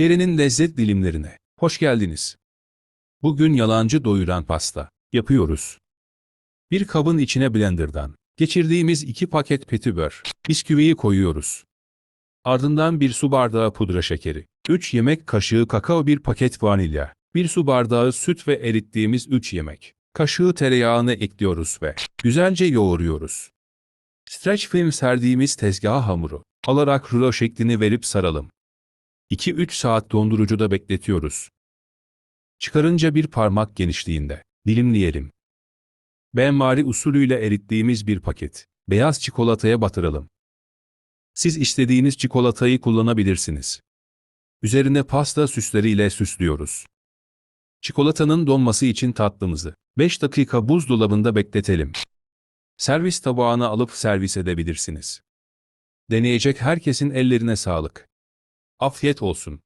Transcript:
Şeri'nin lezzet dilimlerine hoş geldiniz. Bugün yalancı doyuran pasta yapıyoruz. Bir kabın içine blenderdan geçirdiğimiz iki paket petibör, bisküviyi koyuyoruz. Ardından bir su bardağı pudra şekeri, 3 yemek kaşığı kakao, bir paket vanilya, bir su bardağı süt ve erittiğimiz 3 yemek kaşığı tereyağını ekliyoruz ve güzelce yoğuruyoruz. Stretch film serdiğimiz tezgaha hamuru alarak rulo şeklini verip saralım. 2-3 saat dondurucuda bekletiyoruz. Çıkarınca bir parmak genişliğinde dilimleyelim. Benmari usulüyle erittiğimiz bir paket beyaz çikolataya batıralım. Siz istediğiniz çikolatayı kullanabilirsiniz. Üzerine pasta süsleriyle süslüyoruz. Çikolatanın donması için tatlımızı 5 dakika buzdolabında bekletelim. Servis tabağına alıp servis edebilirsiniz. Deneyecek herkesin ellerine sağlık. Afiyet olsun.